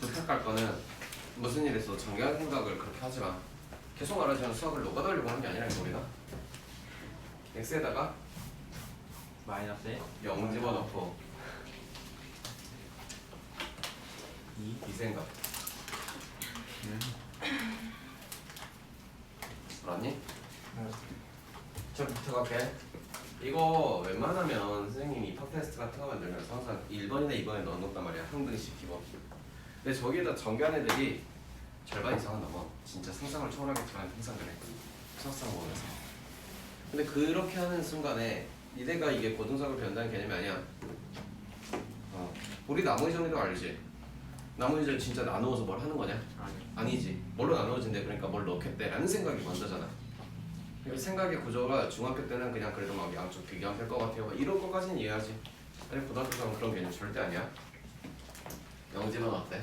부탁할 거는 무슨 일에서 정교한 생각을 그렇게 하지 마. 계속 말하자면 수학을 녹아돌리고 하는 게 아니라 우리가 x에다가 마이너스 0 집어넣고 2, 이 생각. 알았니? 저부터 갈게. 이거 웬만하면 선생님이 입학 테스트 같은 거 만들면서 항상 1번이나 2번에 넣어놓단 말이야. 한 등씩 기본. 근데 저기에다 전교한 애들이 절반 이상은 넘어. 진짜 상상을 초월하게 잘하는 행상들 했거든 수학상 보면서. 근데 그렇게 하는 순간에 니네가 이게 고등수학을 배운다는 개념이 아니야. 어. 우리 나머지 정리도 알지? 나머지를 진짜 나누어서 뭘 하는 거냐? 아니. 아니지. 뭘로 나누어진대? 그러니까 뭘 넣겠대 라는 생각이 먼저잖아. 이 생각의 구조가 중학교 때는 그냥 그래도 막 양쪽 비교하면 될 것 같아요 이런 것까지는 이해하지 아니 고등학교 가면 그런 개념 절대 아니야 영지는 어때?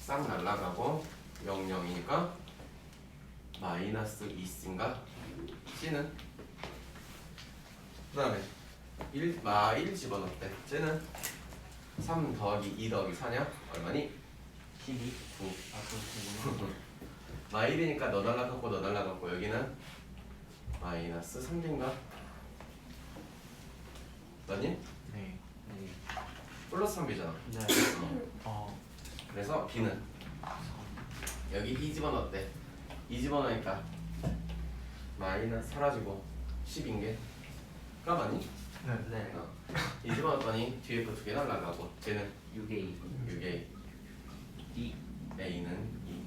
싹 날라가고 0, 0이니까 마이너스 2c인가? c는? 그 다음에 1, 마1 집어넣대 쟤는 3 더하기 2 더하기 4냐? 얼마니? 12 9아 그렇군요 마일이니까 너 날라갔고 너 날라갔고 여기는 마이너스 3인가? 맞니? 네 네. 플러스 3이잖아 네. 어. 그래서 b는 여기 2 집어넣었대 2 집어넣으니까 마이너스 사라지고 10인 게 까맞니? 네. 어. 2 집어넣었더니 뒤에 거 두 개 날라가고 쟤는 6A 6A D A는 2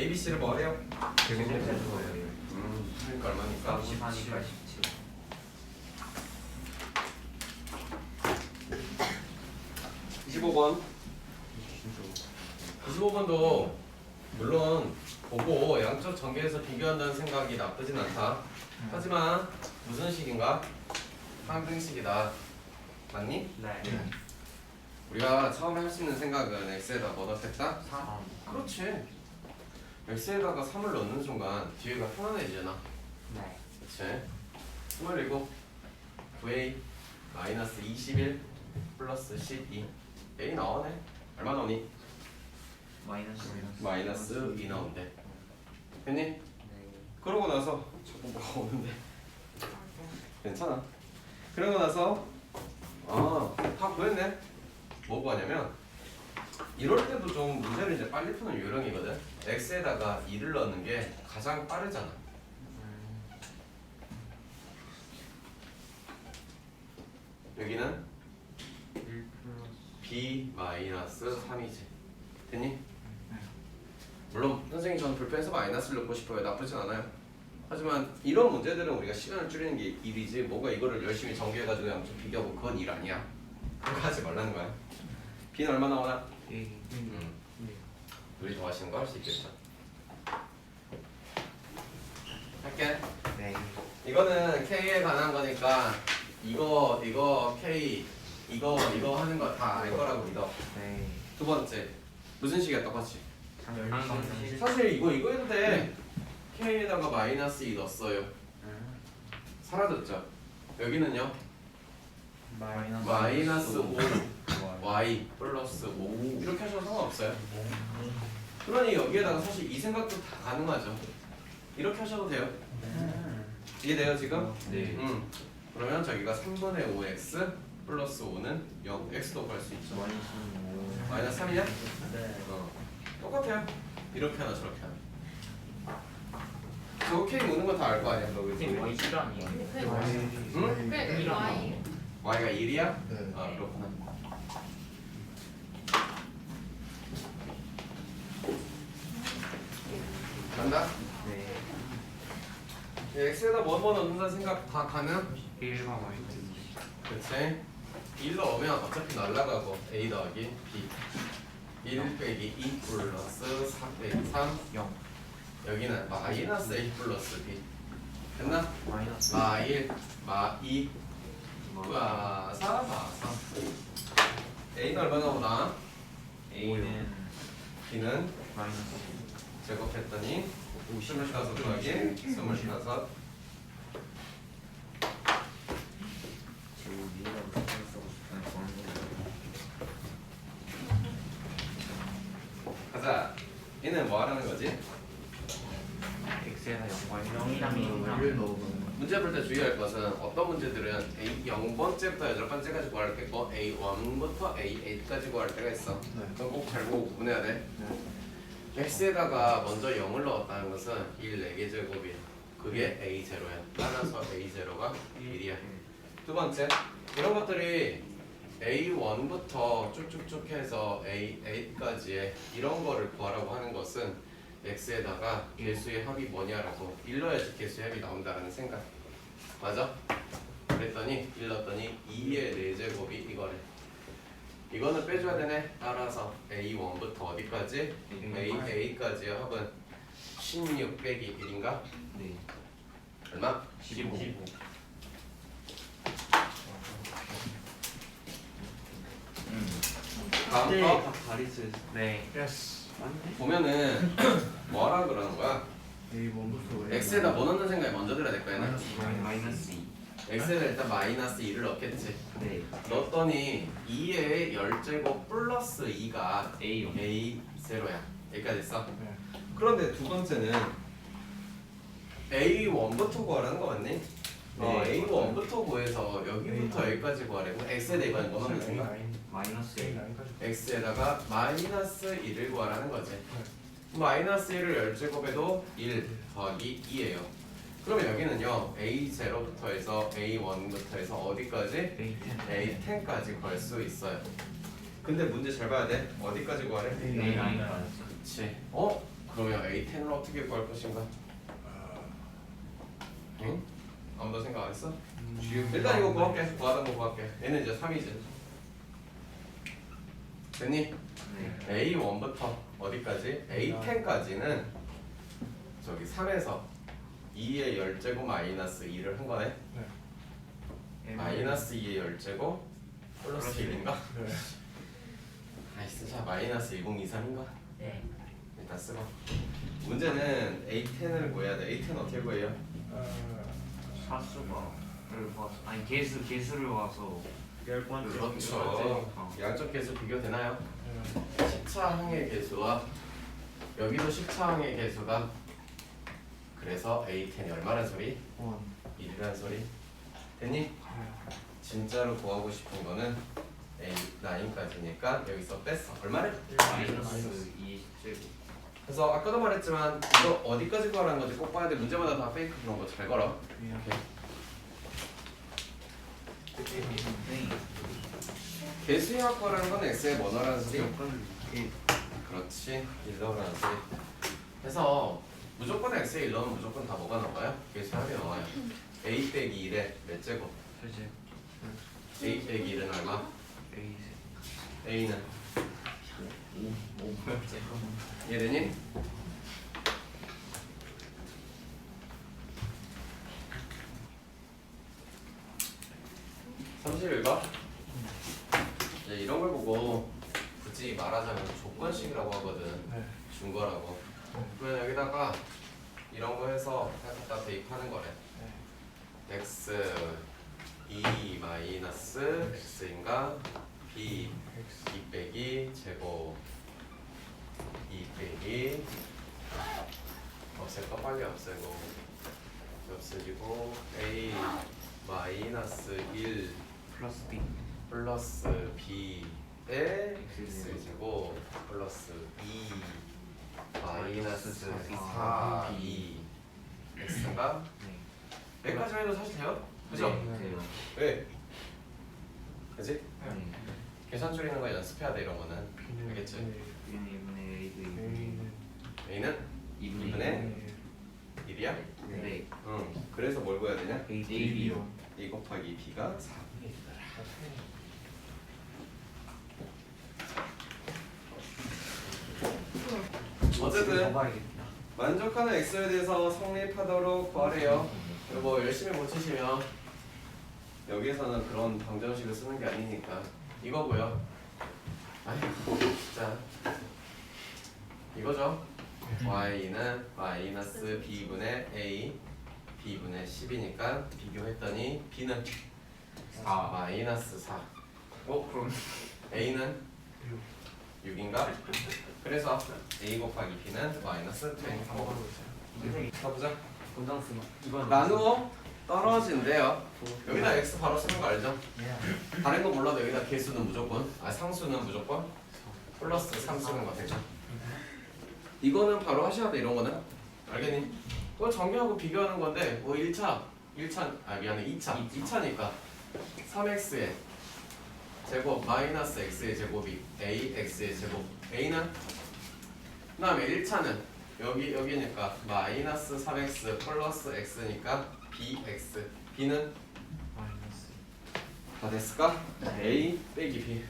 A, B, C를 뭐 하래요? 거예요 음 그러니까 얼마니까? 14니까 17 25번 25번도 물론 보고 양쪽 전개해서 비교한다는 생각이 나쁘진 않다. 하지만 무슨 식인가? 항등식이다. 맞니? 네 우리가 처음에 할 수 있는 생각은 x에다 뭐 넣겠다? 3 그렇지. X에다가 3을 넣는 순간 뒤에가 편안해지잖아. 네 그치? 27 9a 마이너스 21 플러스 12 a 나오네. 얼마 나오니? 마이너스 마이너스 2 나온대. 됐니? 네 그러고 나서 자꾸 뭐가 오는데 괜찮아 그러고 나서 아다 구했네 뭐 구하냐면 이럴 때도 좀 문제를 이제 빨리 푸는 요령이거든. X에다가 2를 넣는 게 가장 빠르잖아. 여기는 1 플러스 b 마이너스 3이지. 됐니? 물론 선생님 저는 불편해서 마이너스를 넣고 싶어요. 나쁘진 않아요. 하지만 이런 문제들은 우리가 시간을 줄이는 게 일이지 뭐가 이거를 열심히 전개해가지고 양쪽 비교하고 그건 일 아니야. 그거 하지 말라는 거야. B는 얼마 나오나? A 음. 네 우리 좋아하시는 거 할 수 있겠죠? 할게. 네. 이거는 K에 관한 거니까 이거 이거 K 이거 이거 하는 거 다 알 거라고 믿어. 네. 두 번째. 무슨 식이야 똑같이? 상관없이 사실 이거 이거 해도 돼. K에다가 마이너스 2 넣었어요. 사라졌죠? 여기는요 마이너스 마이너스 5 y 플러스 5 이렇게 하셔도 상관없어요 그러니 여기에다가 사실 이 생각도 다 가능하죠 이렇게 하셔도 돼요 이해돼요 지금? 네 음. 그러면 저기가 3분의 5x 플러스 5는 0 x도 구할 수 있죠 마이너스 5 마이너스 3이냐? 네 어. 똑같아요 이렇게 하나 저렇게 하나 저거 K 모는 거 다 알 거 아니야 너? 선생님 Y 실 아니에요? 응? 왜 Y? Y가 1이야? 네. 아 그렇구나 간다? 네 x에다 뭐뭐 넣는다 생각 다 가능? 1과 마이너스 그치? 1 넣으면 어차피 날라가고 a 더하기 b 1 빼기 2 플러스 4 빼기 3 0 여기는 마이너스 a 플러스 b 됐나? 마이너스 마 1, 마 2, 마 4, 마3 a는 얼마 나오나? A는 b는 마이너스 제곱했더니 25 더하기 25 지금 위에다 무슨 쓰고 싶은 그런 가자 얘는 뭐 하라는 거지? X에다 0과 영이랑 이랑. 1을 넣으면 문제 볼 때 주의할 것은 어떤 문제들은 A 0번째부터 여덟 번째까지 구할 때 있고 A 1부터 A 8까지 구할 때가 있어. 네. 그건 꼭잘 보고 구분해야 돼. X에다가 먼저 0을 넣었다는 것은 1 4개 제곱이야. 그게 A0야. 따라서 A0가 1이야. 두 번째, 이런 것들이 A1부터 쭉쭉쭉 해서 A8까지의 이런 거를 구하라고 하는 것은 X에다가 개수의 합이 뭐냐라고 1 넣어야지 개수의 합이 나온다는 생각. 맞아? 그랬더니 1 넣었더니 2의 4제곱이 이거래. 이거는 빼줘야 되네. 따라서 A1부터 어디까지? A8까지의 합은 16 빼기 1인가? 네 얼마? 15 다음 네. 거 가리스 네. 예스 맞네 보면은 뭐라 그러는 거야? A 원부터 x에다 뭐 넣는 생각이 먼저 들어야 될 거야. 얘는. 마이너스 2 x에다 일단 마이너스 2를 넣겠지. 네 넣었더니 2의 열제곱 플러스 2가 A 원 a 제로야. 여기까지 됐어. 네. 그런데 두 번째는 a 1부터 구하라는 거 맞니? 어, 네, a 맞아요. 1부터 구해서 여기부터 여기까지 구하래. x에다 이번에 뭐 넣는 생각? 마이너스 1 x에다가 마이너스 1을 구하라는 거지. 마이너스 1을 열제곱해도 1 더하기 2예요. 그러면 여기는요 a0부터 해서 a1부터 해서 어디까지? A 10 a10까지 구할 수 있어요. 근데 문제 잘 봐야 돼. 어디까지 구하래? A 9까지 그치. 어? 그러면 a10을 어떻게 구할 것인가? 응? 아무도 생각 안 했어? 일단 이거 구할게. 구하던 거 구할게. 얘는 이제 3이지. 됐니? 네 A1부터 어디까지? A10까지는 저기 3에서 2의 열제곱 마이너스 2를 한 거네 마이너스 2의 열제곱 플러스 1인가? 아이스 자 마이너스 1023인가? 네. 일단 쓰고 문제는 A10을 구해야 돼 A10 어떻게 구해요? 사수가 를 봐서 아니 개수 개수를 열 번째 그렇죠 어. 양적 개수 비교되나요? 10차항의 개수와 여기도 10차항의 개수가 그래서 A10이 얼마란 소리? 원 1이란 소리 됐니? 진짜로 구하고 싶은 거는 A9까지니까 여기서 뺐어 얼마래? 마이너스 20제곱 그래서 아까도 말했지만 이거 어디까지 구하라는 건지 꼭 봐야 돼. 문제마다 다 페이크 그런 거 잘 걸어. 오케이. 네. 개수의 구하라는 건 X의 번호라는 소리. 이 그렇지. 1 넣으라는 소리. 그래서 무조건 1 넣으면 무조건 다 뭐가 나와요? 개수 합이 나와요. A 빼기 1에 몇 제곱? A 빼기 1은 얼마? A A는? 5 5몇 제곱 이해되니? 삼십일 번 이제 이런 걸 보고 굳이 말하자면 조건식이라고 하거든. 준 거라고. 그러면 여기다가 이런 거 해서 그냥 갖다 대입하는 거래. x 2 마이너스 x인가? b 2 빼기 제곱 2 빼기 없앨까 빨리 없애고 없애지고 a 마이너스 1 플러스 B 플러스 b의 x제곱 플러스 2 마이너스 4b x가 네 여기까지 해도 사실 돼요? 그죠? 네, 돼요 왜? 그지? 네 계산 줄이는 거 연습해야 돼 이런 거는 알겠지? B는 2분의 A도 2분의 a는? 2분의 2분의 1이야? 네. 응. 그래서 뭘 구해야 되냐? A B. 2 곱하기 b가 4분의 1이더라 어쨌든 만족하는 x에 대해서 성립하도록 구하래요. 그리고 뭐 열심히 못 치시면 여기에서는 그런 방정식을 쓰는 게 아니니까 이거고요 아이고 진짜. 이거죠? y는 마이너스 b분의 a b분의 10이니까 비교했더니 b는 4 마이너스 4 어 그럼 a는 6인가? 그래서 a 곱하기 b는 마이너스 23 가보자. 본장 쓰마. 나누어 떨어진대요. 여기다 x 바로 쓰는 거 알죠? 예. 다른 거 몰라도 여기다 개수는 무조건, 아 상수는 무조건 플러스 3 쓰는 거 되죠? 이거는 바로 하셔야 돼 이런 거는 알겠니? 그거 정규하고 비교하는 건데 뭐 1차, 1차, 아 미안해 2차, 2차 니까 3x의 제곱 마이너스 x의 제곱이 a x의 제곱 a는 그 다음에 1차는 여기 여기니까 마이너스 3x 플러스 x니까 bx b는 마이너스 다 됐을까? a 빼기 b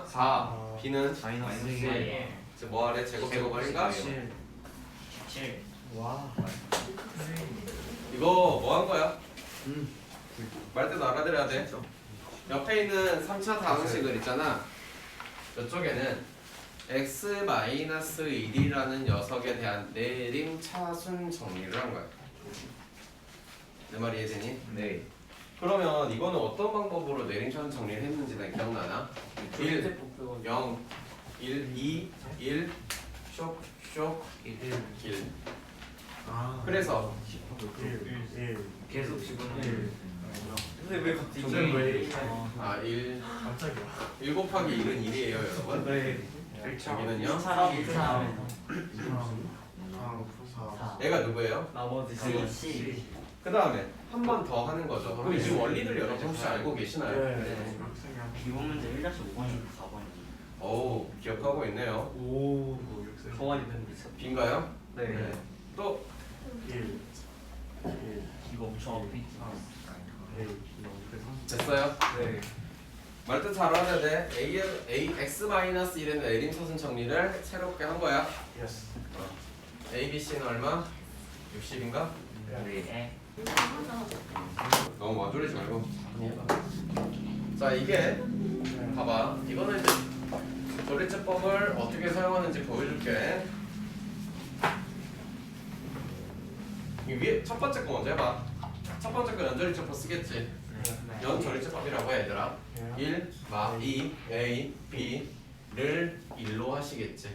얼마? 4 b는 마이너스 마이너스 1 지금 뭐 하래? 제곱 제곱 아닌가? 7 7 와. 이거 뭐 한 거야? 말 때도 알아들어야 돼. 옆에 있는 3차 다항식을 있잖아. 이쪽에는 x-1이라는 녀석에 대한 내림 차순 정리를 한 거야. 내 말이 이해되니? 네 그러면 이거는 어떤 방법으로 내림 차순 정리를 했는지 난 기억나나? 1, 0, 1, 2, 1, 쇽, 쇽, 1 1. 아. 그래서 1 계속 집어넣으면 근데 왜 갑자기 왜? 아, 1, 깜짝이야. 1 곱하기 1은 1이에요, 여러분. 네. 여기는요? 사람 얘가 누구예요? 나머지 C 그 다음에 한 번 더 하는 거죠. 그럼 이 원리들 여러분 혹시 알고 계시나요? 네. 이번 문제 1-5번이고 4번이고 오 기억하고 있네요. 오. 성환이 됐는데. 빈가요? 네. 또 1 1 이거 엄청 어피 됐어요? 네. 말뜻 잘 알아야 돼. A, A x 마이너스 1에는 내림 차순 정리를 새롭게 한 거야. 예스. A, B, C는 얼마? 60인가? 네 너무 와조리지 말고. 자 이게 봐봐. 이거는 이제 조리제법을 어떻게 사용하는지 보여줄게. 이 위에 첫 번째 거 먼저 해봐. 첫 번째 거 연조리제법 쓰겠지. 연조리제법이라고 해 얘들아. 1, 마, 2, A, B를 1로 하시겠지.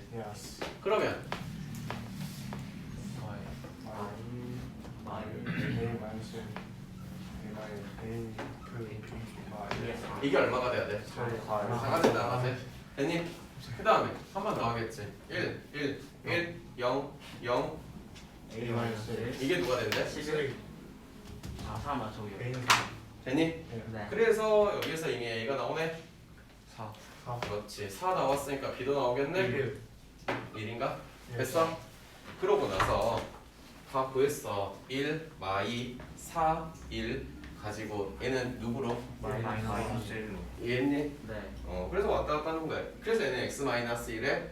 그러면 이게 얼마가 돼야 돼? 나가세 나가세. 됐니? 그 다음에 한 번 더 하겠지. 1, 1, 1, 0, 0. A 마이너스 이게 누가 된대? 11아 A는 됐니? 네 그래서 여기서 이미 A가 나오네. 4 그렇지. 4 나왔으니까 B도 나오겠네. 1 1인가? 됐어? 그러고 나서 다 구했어. 1, 마이, 4, 1 가지고 얘는 누구로? 마이너스 1로 이해했니? 네 어, 그래서 왔다 갔다 하는 거야. 그래서 얘는 x 마이너스 1에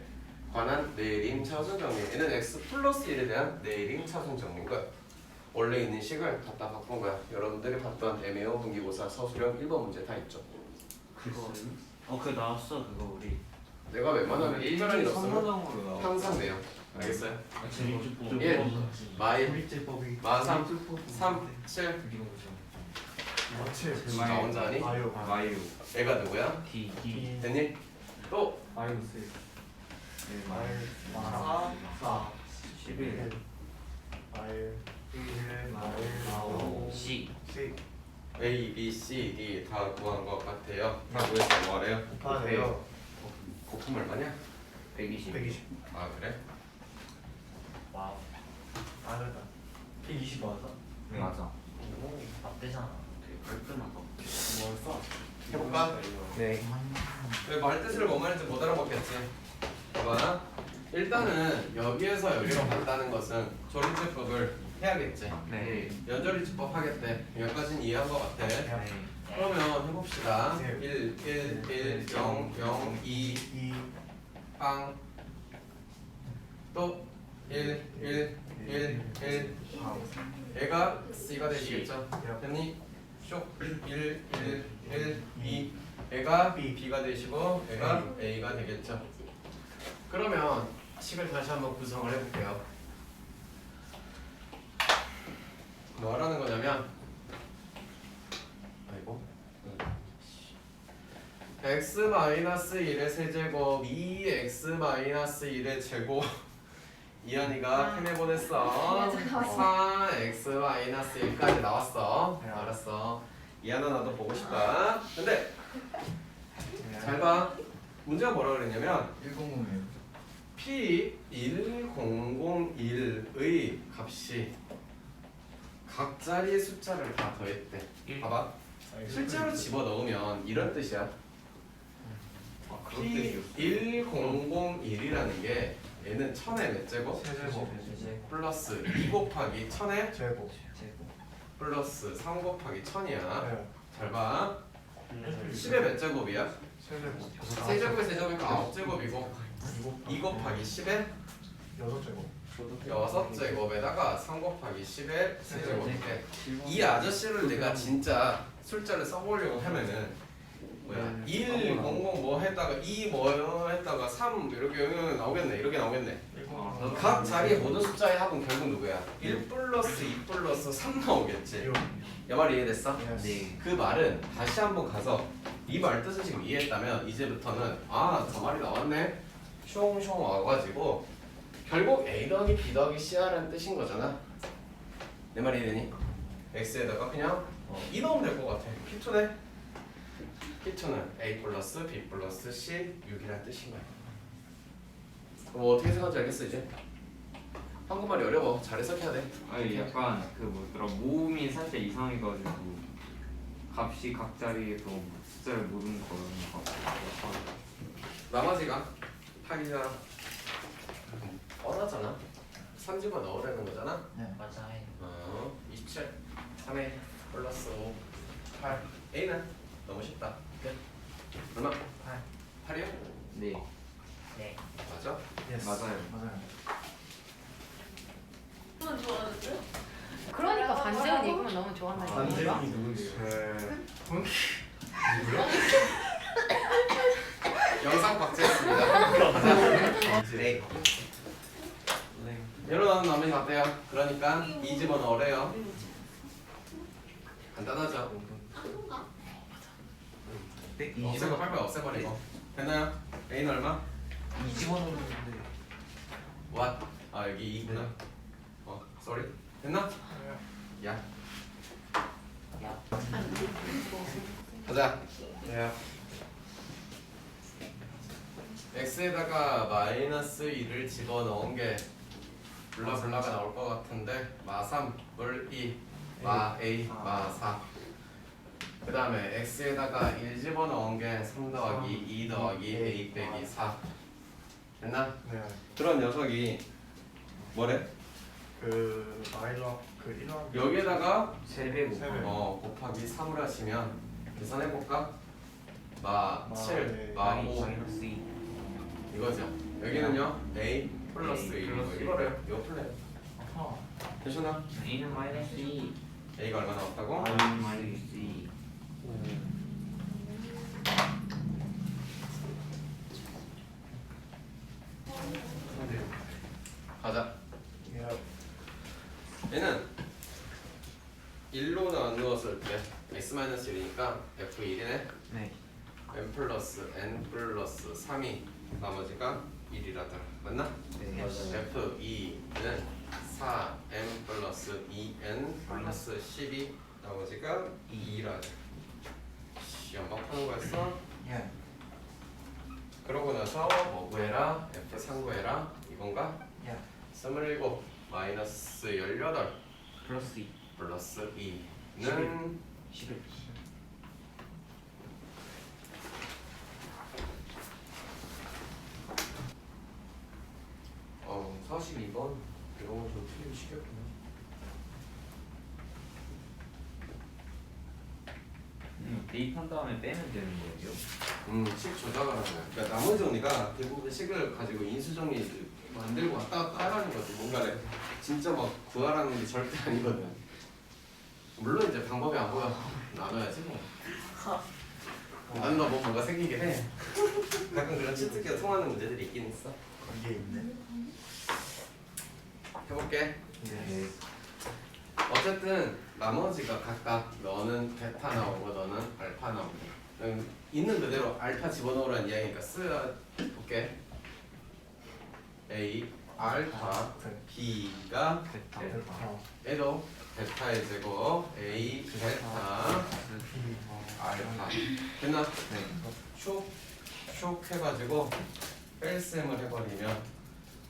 관한 내림 차순 정리. 얘는 x 플러스 1에 대한 내림 차순 정리인 거야. 원래 있는 식을 갖다 바꾼 거야. 여러분들이 봤던 애매어 분기고사 서술형 1번 문제 다 있죠. 그거 어 그거 나왔어 그거 우리 내가 웬만하면 1절이 없으면 나와 항상 내요. 알겠어요? 좀 일. 마이, 조리제법이 마 3, 3, 7. 어체 나 혼자 하니? 아유 마이오 얘가 누구야? D D 됐니? 또? 마이너스 1 마이너스 4 4 11 마일. 1 마일 오. C C A, B, C, D 다 구한 것 같아요. 다 구했어. 뭐래요? 곱하네요. 곱하면 얼마냐? 120 120 아 그래? 와우 아르다 120 맞아? 네. 맞아 맞대잖아 되게 깔끔하다 뭘 써? 해볼까? 네 왜 말뜻을 못 말인지 못 알아먹겠지. 봐봐. 일단은 여기에서 여기로 간다는 것은 조리제법을 해야겠지. 네 연조리제법 하겠대. 여기까지는 이해한 것 같아. 네. 그러면 해봅시다. 네. 1, 1, 1, 0, 0, 2, 2 빵. 또 1, 1, 1, 1. 얘가 C가 되시겠죠? 됐니? 쇽 1, 1, 1, 2. 얘가 B. B가 되시고 얘가 A가 되겠죠? 그러면 식을 다시 한번 구성을 해볼게요. 뭐 하라는 거냐면 아이고 x 마이너스 1의 세제곱 2x 마이너스 1의 제곱 이한이가 펜에 보냈어. 4x 마이너스 1까지 나왔어. 네. 알았어. 이한아 나도 보고 싶다. 근데 네. 잘봐. 문제가 뭐라 그랬냐면 100이에요 P1001의 값이 각 자리의 숫자를 다 더했대. 일. 봐봐. 실제로 집어 넣으면 이런 뜻이야. 아 그런 뜻이었어 P1001이라는 게 얘는 천의 몇 제곱? 세제곱 플러스 2 곱하기 천의 제곱. 플러스 3 곱하기 천이야. 네. 잘봐. 10의 몇 제곱이야? 세제곱. 세제곱의 세제곱이니까 9제곱이고 2 곱하기 10의 여섯 제곱. 여섯 제곱에다가 3 곱하기 10의 세제곱인데 이 아저씨를 내가 진짜 숫자를 써보려고 하면은 뭐야 음, 1, 0, 0뭐 했다가 2뭐 했다가 3 이렇게 나오겠네 이렇게 나오겠네. 아, 각 자리의 모든 숫자의 합은 결국 누구야? 1 플러스 2 플러스 3 나오겠지. 이 말이 이해됐어? 네. 그 말은 다시 한번 가서 이 말 뜻을 지금 이해했다면 이제부터는 아 저 말이 나왔네? 숑숑 와가지고 결국 A 더하기 B 더하기 C라는 뜻인 거잖아. 내 말이 이해되니? X에다가 그냥 어, 2 넣으면 될 것 같아. P2네 P2는 A 플러스 B 플러스 C 6이라는 뜻인 거야. 그럼 어떻게 생각하지 알겠어 이제? 한국말이 어려워. 잘 해석해야 돼. 아니 약간 그 뭐더라 모음이 살짝 이상해가지고 값이 각 자리에서 숫자를 모르는 거라는 거 같아. 나머지가 8이잖아 뻔하잖아. 3집어 넣으라는 거잖아. 맞아요. 어, 27 3에 플러스 5 8 A는 너무 쉽다. 끝 얼마? 8 8이요? 네 네. 맞아? 예스. 맞아요. 맞아요 그러니까 반지은 읽으면 너무 좋아한다는 얘기인가? 누군데요? 영상 박제했습니다 네 일어나는 남이 어때요? 그러니까 이 집어 넣으래요 간단하죠? 없애고 빨리 없애버리고 됐나요? A는 얼마? 이 집어넣는데. What? 아 여기 2구나. 어 sorry. 됐나? 야. 야. 가자. 네. X에다가 마이너스 2를 집어넣은 게 블라블라가 나올 것 같은데 마3 물2 마 a 마4 그 다음에 x에다가 1 집어넣은 게 3 더하기 2 더하기 a 빼기 4 됐나? 네. 그런 녀석이 뭐래? 그 마이너 그 일화 여기에다가 세배 곱세 배. 어 곱하기 3을 하시면 계산해볼까? 마 7, 네. 마 마이- 5 마이너스 이 이거죠 여기는요 a 플러스 A 1 플러스 이거래요 이거 아하 되셨나? A는 마이너스 2 a가 얼마 나왔다고? 마이너스 2 가자. 예 얘는 1로 나누었을 때 x-1이니까 f1이네. 네. N 플러스 n 플러스 3이 나머지가 1이라더라. 맞나? 네. f2는 4n 플러스 2n 플러스 12 나머지가 2라더라 연방 푸는 거였어? 예. 그러고 나서 뭐 구해라? f3 구해라 이건가? 예. 27 마이너스 18 플러스 2 플러스 2는 11 어 42번 이런 거좀 틀리기 쉽겠구나 대입한 다음에 빼면 되는 거예요? 음, 식 조작을 하는. 그러니까 나머지 정리가 대부분 식을 가지고 인수 정리 만들고 왔다 갔다 하라는 거지. 뭔가를 진짜 막 구하라는 게 절대 아니거든. 물론 이제 방법이 안 보여 나눠야지 뭐. 나누다 보면 뭔가 생기긴 해. 가끔 그런 치트키가 통하는 문제들이 있긴 있어. 이게 있네. 해볼게. 네. 어쨌든 나머지가 각각 너는 베타 나오고 너는 알파 나오고 음, 있는 그대로 알파 집어넣으라는 이야기니까 쓰야 볼게 A 알파 B가 베타. 베타. 얘도 베타의 제곱 A 베타. 알파 됐나? 네. 슉, 슉 해가지고 뺄셈을 해버리면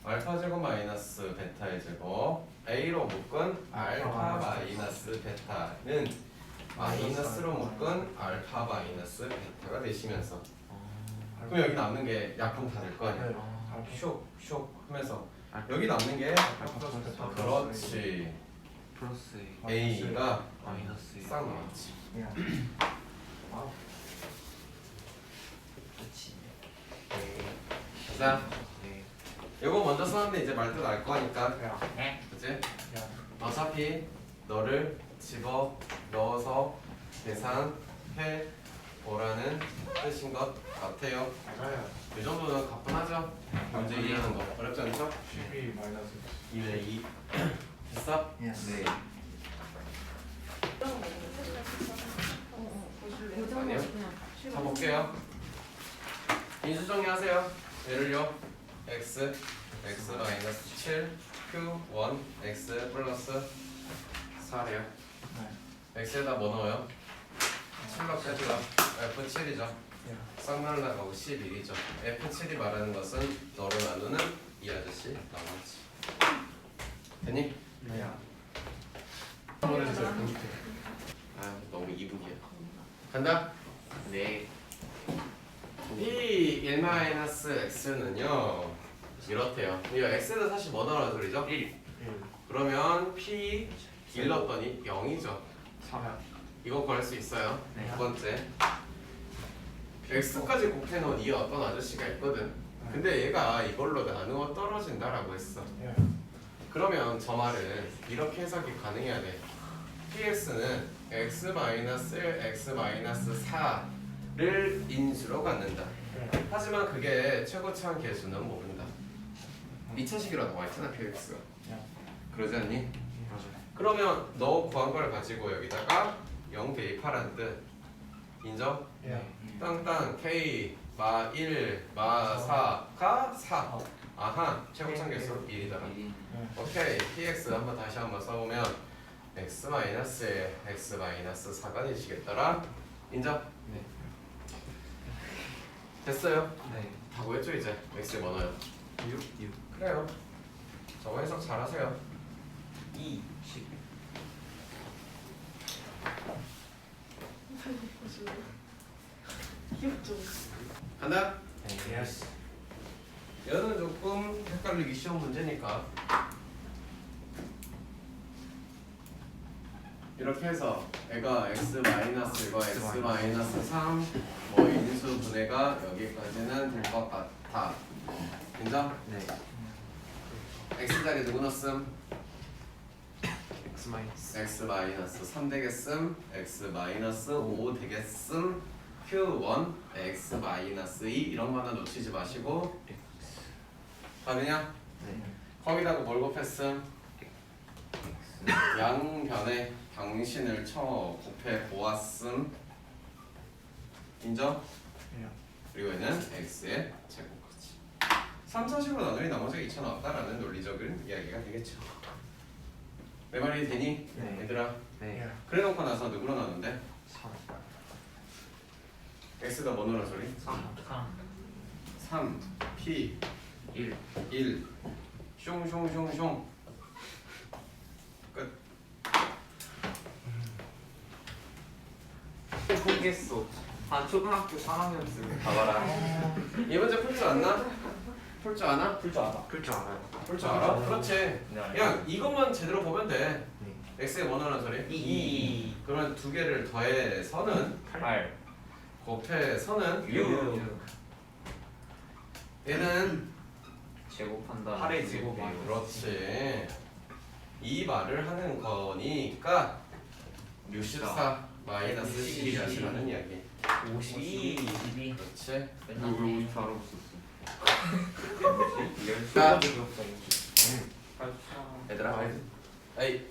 알파 제곱 마이너스 베타의 제곱 A로 묶은 알파 마이너스 베타는 마이너스로 묶은 알파 마이너스 베타가 되시면서. 그럼 여기 남는 게 약분 다 될 거 아니야? 네. 슉, 슉 하면서. 여기 남는 게 그렇지. 플러스 A가 마이너스 싹 나왔지. 아. 자 네. 이거 먼저 썼는데 이제 말뜻 알 거니까 야. 네. 그치? 야. 어차피 너를 집어 넣어서 계산해 보라는 뜻인 것 같아요. 이 정도는 가뿐하죠? 문제 이해하는 거 어렵지 않죠? 12 마이너스. 2의 2 됐어? 예. 네. 아니요. 자 볼게요. 인수 정리 하세요. 얘를요. X x 마이너스 7 q 1 x 플러스 4래요. 네. x에다 뭐 넣어요? 7로 빼줘요. f7이죠. 야. 싹 날라가고 11이죠. F7이 말하는 것은 너로 나누는 이 아저씨 나머지. 됐니? 네. 야. 보내주세요. 아 너무 이북이야. 간다. 네. P 1-x는요 이렇대요. 이거 x는 사실 뭐 나오는 소리죠? 1. 1. 그러면 P 1 넣었더니 0이죠. 4. 이거 구할 수 있어요. 네. 두 번째. x까지 곱해놓은 이 어떤 아저씨가 있거든. 근데 얘가 이걸로 나누어 떨어진다라고 했어. 예. 그러면 저 말은 이렇게 해석이 가능해야 돼. px는 x-1, x-4 를 인수로 갖는다. 예. 하지만 그게 최고차한 개수는 모른다. 2차식이라 나와 있잖아, px가. 야. 그러지 않니? 그러면 너 구한 걸 가지고 여기다가 0 대입하라는 뜻. 인정? 예. 땅땅 k 마 1, 마 4가 4. 아하, 최고차한 개수 1이더라. 이 예. 오케이 px 한번 다시 한번 써보면 x 마이너스 x 마이너스 4가 되시겠더라 인정? 네. 됐어요? 네. 다 구했죠 이제? 뭐 넣어요. 6 6 그래요. 저거 해석 잘하세요. 2 10 간다. 네. 예스. 얘는 조금 헷갈리기 쉬운 문제니까. 이렇게 해서 애가 x 마이너스 이거 x 마이너스 3 뭐 인수 분해가 여기까지는 될 것 같아 인정? 네. x 자리 누구 넣었음? X 마이너스 x 마이너스 3 되겠음 x 마이너스 5 되겠음 q1 x 마이너스 2 이런 거 하나 놓치지 마시고 가느냐? 네. 거기다가 뭘 곱했음? X 양변에 경신을 쳐 곱해 보았음 인정? 예. 그리고 얘는 x의 제곱까지 3차식으로 나누니 나머지가 2차 나왔다라는 논리적인 이야기가 되겠죠 내 말이 되니? 네. 얘들아 네. 예. 그래 놓고 나서 누구로 나눈대? 3 x가 뭐 넣으라 소리? 3 3 p 1 1 숑숑숑숑 끝 포기했어 한 초등학교 3학년쯤 가봐라. 이 문제 풀줄 않나? 풀 줄 아나? 풀 줄 알아 풀줄 알아요 풀 줄 알아? 그렇지. 네 그냥 이것만 제대로 보면 돼. 네. x에 뭐 넣으란 소리? 2 그러면 두 개를 더해서는 8 곱해서는 6 얘는 제곱한다. 팔의 제곱. 그렇지. 이 말을 하는 거니까 64 마이너스 12라는 이야기 52 22 그렇지 너왜 54로 썼어? 자 아, 얘들아 에이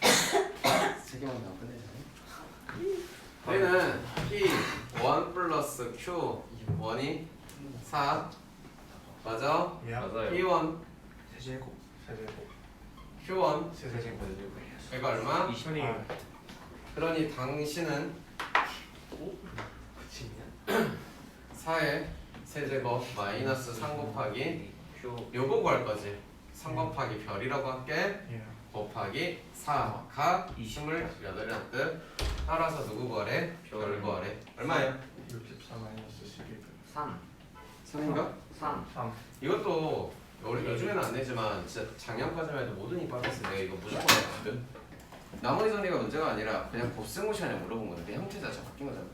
세 개만 더 끝내자 얘는 P1 플러스 Q1이 4 맞아? 야. 맞아요 P1 세제곱. 세제곱. Q1 세제곱. 얘가 얼마? 28. 그러니 당신은 그치냐? 4의 세제곱 마이너스 3 곱하기 표 요거 구할 거지 3 곱하기 별이라고 할게 예. 곱하기 4가 28이란 뜻 따라서 누구 구하래? 별 구하래 얼마예요? 64 마이너스 11. 3 3인가? 3 3. 이것도 우리 요즘에는 안 내지만 진짜 작년까지만 해도 모든 이과에서 내가 이거 무조건 했거든 나머지 정리가 문제가 아니라 그냥 곱셈 오시하냐 물어본 건데 형태 자체가 바뀐 거잖아.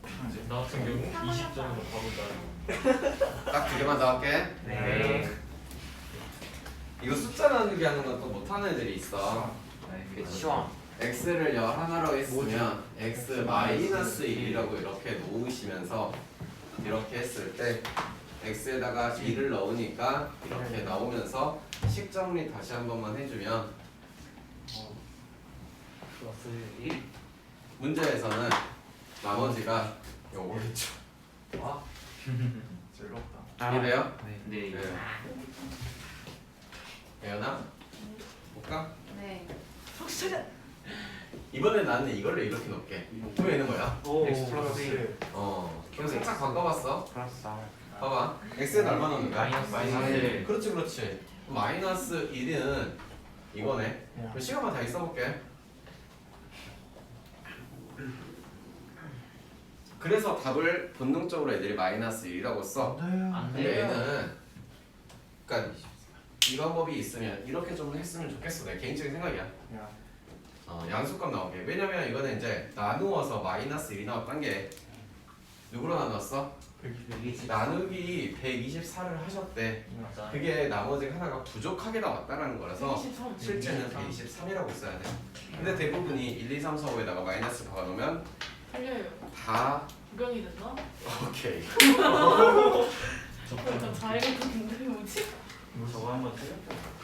나 같은 경우 20점으로 바로 따요. 딱두 개만 더 할게. 네. 이거 숫자 나누기 하는 건 또 못하는 애들이 있어. 시원 x를 열 하나로 했으면 x 마이너스 1이라고 이렇게 놓으시면서 이렇게 했을 때 x에다가 2를 넣으니까 이렇게 나오면서 식 정리 다시 한 번만 해주면 플러스 1 문제에서는 나머지가 요거겠죠 와. 즐겁다. 이해돼요? 네 네. 예연아? 볼까? 네. 이번에 나는 이걸로 이렇게 놓을게 왜 있는 거야? 오. X 플러스. 어 그럼 살짝 바꿔봤어 플러스 R. 봐봐 x에는 얼마 넣는 거야? 마이너스 마이너스 일. 그렇지 그렇지 마이너스 1은 이거네 야. 그럼 시간만 다 있어볼게 그래서 답을 본능적으로 애들이 마이너스 1이라고 써. 안 근데 돼요. 얘는 그러니까 이 방법이 있으면 이렇게 좀 했으면 좋겠어. 내 개인적인 생각이야. 야. 어, 양수값 나오게. 왜냐면 이거는 이제 나누어서 마이너스 1이 나왔던 게 누구로 나눴어? 120. 나누기 124를 하셨대 맞아 그게 나머지 하나가 부족하게 나왔다라는 거라서 23. 실제는 123이라고 써야 돼 근데 대부분이 1, 2, 3, 4, 5에다가 마이너스 박아놓으면 틀려요. 다 구경이 됐나? 오케이 약간 자의가 근데 뭐지? 저거 한번 틀렸죠.